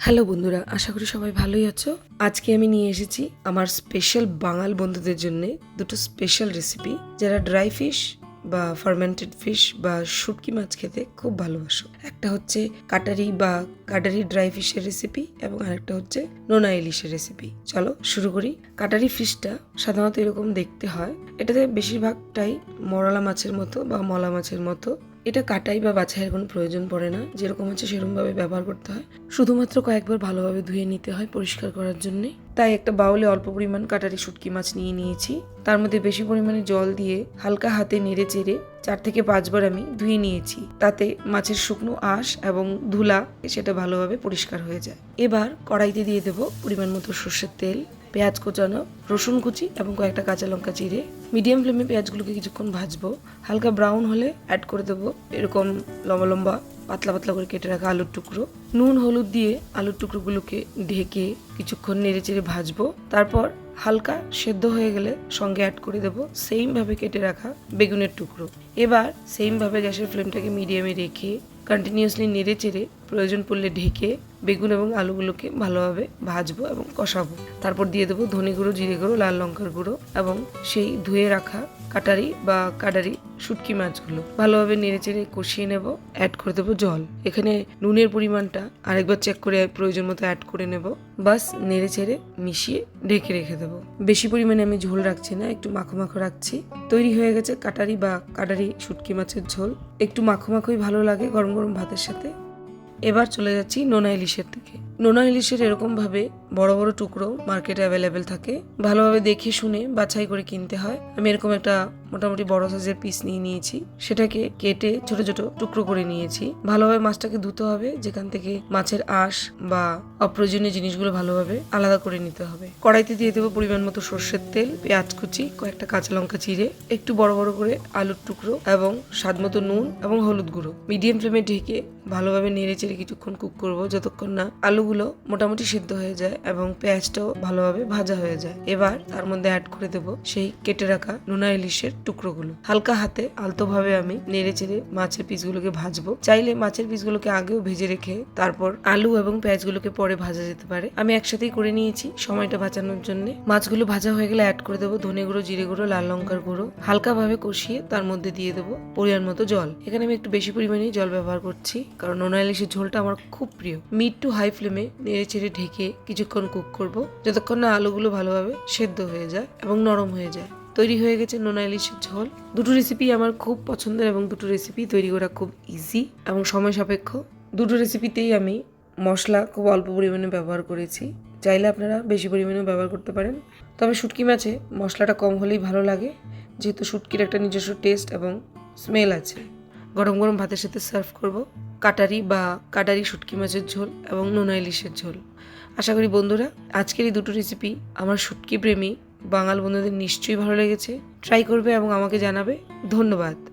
Hello বন্ধুরা, আশা করি সবাই ভালোই আছো। আজকে আমি নিয়ে এসেছি আমার স্পেশাল বাঙাল বন্ধুদের জন্য দুটো স্পেশাল রেসিপি যারা ড্রাই ফিশ বা ফার্মেন্টেড ফিশ বা শুটকি মাছ খেতে খুব ভালোবাসো। একটা হচ্ছে কাটারি বা কাটারি ড্রাই ফিশের রেসিপি এবং আরেকটা হচ্ছে নোনা ইলিশের রেসিপি চলো শুরু করি। কাটারি ফিশটা সাধারণত এরকম দেখতে হয়। এটাতে বেশিরভাগটাই মরলা মাছের মতো বা মলা মাছের মতো এটা কাটাই বা বাছাইয়ের কোনো প্রয়োজন পড়ে না। যেরকম হচ্ছে সেরকমভাবে ব্যবহার করতে হয়। শুধুমাত্র কয়েকবার ভালোভাবে ধুয়ে নিতে হয় পরিষ্কার করার জন্য। তাই একটা বাউলে অল্প পরিমাণ কাটারি শুটকি মাছ নিয়ে নিয়েছি। তার মধ্যে বেশি পরিমাণে জল দিয়ে হালকা হাতে নেড়ে চেড়ে চার থেকে পাঁচবার আমি ধুয়ে নিয়েছি। তাতে মাছের শুকনো আঁশ এবং ধুলা সেটা ভালোভাবে পরিষ্কার হয়ে যায়। এবার কড়াইতে দিয়ে দেবো পরিমাণ মতো সর্ষের তেল। পেঁয়াজ কোচানো, রসুন কুচি এবং কয়েকটা কাঁচা লঙ্কা চিড়ে। মিডিয়াম ফ্লেমে পেঁয়াজগুলোকে কিছুক্ষণ ভাজবো। হালকা ব্রাউন হলে অ্যাড করে দেবো এরকম লম্বা লম্বা, পাতলা পাতলা করে কেটে রাখা আলুর টুকরো। নুন, হলুদ দিয়ে আলুর টুকরোগুলোকে ঢেকে কিছুক্ষণ নেড়ে চেড়ে ভাজবো। তারপর হালকা সেদ্ধ হয়ে গেলে সঙ্গে অ্যাড করে দেবো সেমভাবে কেটে রাখা বেগুনের টুকরো। এবার সেমভাবে গ্যাসের ফ্লেমটাকে মিডিয়ামে রেখে কন্টিনিউয়াসলি নেড়ে চেড়ে প্রয়োজন পড়লে ঢেকে বেগুন এবং আলুগুলোকে ভালোভাবে ভাজবো এবং কষাবো। তারপর দিয়ে দেবো ধনে গুঁড়ো, জিরে গুঁড়ো, লাল লঙ্কার গুঁড়ো এবং সেই ধুয়ে রাখা কাটারি বা কাটারি শুটকি মাছগুলো। ভালোভাবে নেড়ে চেড়ে কষিয়ে নেব অ্যাড করে দেবো জল। এখানে নুনের পরিমাণটা আরেকবার চেক করে প্রয়োজন মতো অ্যাড করে নেব। বাস, নেড়ে চেড়ে মিশিয়ে ঢেকে রেখে দেবো। বেশি পরিমাণে আমি ঝোল রাখছি না, একটু মাখো মাখো রাখছি। তৈরি হয়ে গেছে কাটারি বা কাটারি শুটকি মাছের ঝোল। একটু মাখো মাখোই ভালো লাগে গরম গরম ভাতের সাথে। এবার চলে যাচ্ছি নোনা ইলিশের দিকে। নোনা ইলিশের এরকমভাবে বড় বড় টুকরো মার্কেটে অ্যাভেলেবেল থাকে। ভালোভাবে দেখে শুনে বাছাই করে কিনতে হয়। আমি এরকম একটা মোটামুটি বড় সাইজের পিস নিয়ে নিয়েছি। সেটাকে কেটে ছোট ছোট টুকরো করে নিয়েছি। ভালোভাবে মাছটাকে ধুতে হবে। যেখান থেকে মাছের আঁশ বা অপ্রয়োজনীয় জিনিসগুলো ভালোভাবে আলাদা করে নিতে হবে। কড়াইতে দিয়ে দেবো পরিমাণ মতো সর্ষের তেল, পেঁয়াজ কুচি, কয়েকটা কাঁচা লঙ্কা চিড়ে, একটু বড় বড় করে আলুর টুকরো এবং স্বাদ মতো নুন এবং হলুদ গুঁড়ো। মিডিয়াম ফ্লেমে ঢেকে ভালোভাবে নেড়ে চেড়ে কিছুক্ষণ কুক করব। যতক্ষণ না আলুগুলো মোটামুটি সিদ্ধ হয়ে যায় এবং পেঁয়াজটাও ভালোভাবে ভাজা হয়ে যায়। এবার তার মধ্যে অ্যাড করে দেবো সেই কেটে রাখা নোনা ইলিশের টুকরোগুলো। হালকা হাতে আলতোভাবে আমি নেড়ে চেড়ে মাছের পিসগুলোকে ভাজবো। চাইলে মাছের পিসগুলোকে আগেও ভেজে রেখে তারপর আলু এবং পেঁয়াজগুলোকে পরে ভাজা যেতে পারে। আমি একসাথেই করে নিয়েছি সময়টা বাঁচানোর জন্য। মাছগুলো ভাজা হয়ে গেলে অ্যাড করে দেবো ধনে গুঁড়ো, জিরে গুঁড়ো, লাল লঙ্কার গুঁড়ো। হালকাভাবে কষিয়ে তার মধ্যে দিয়ে দেবো পরিমাণ মতো জল। এখানে আমি একটু বেশি পরিমাণে জল ব্যবহার করছি। কারণ নোনা ইলিশের ঝোলটা আমার খুব প্রিয়। মিড টু হাই ফ্লেমে নেড়ে চেড়ে ঢেকে কিছুক্ষণ কুক করব। যতক্ষণ না আলুগুলো ভালোভাবে সেদ্ধ হয়ে যায় এবং নরম হয়ে যায়। তৈরি হয়ে গেছে নোনা ইলিশের ঝোল। দুটো রেসিপি আমার খুব পছন্দের এবং দুটো রেসিপি তৈরি করা খুব ইজি এবং সময় সাপেক্ষ। দুটো রেসিপিতেই আমি মশলা খুব অল্প পরিমাণে ব্যবহার করেছি। চাইলে আপনারা বেশি পরিমাণে ব্যবহার করতে পারেন। তবে শুটকি মাছে মশলাটা কম হলেই ভালো লাগে। যেহেতু শুটকির একটা নিজস্ব টেস্ট এবং স্মেল আছে। গরম গরম ভাতের সাথে সার্ভ করব। কাটারি বা কাটারি শুটকি মাছের ঝোল এবং নোনা ইলিশের ঝোল। আশা করি বন্ধুরা, আজকের এই দুটো রেসিপি আমার শুটকি প্রেমী বাঙাল বন্ধুদের নিশ্চয়ই ভালো লেগেছে। ট্রাই করবে এবং আমাকে জানাবে। ধন্যবাদ।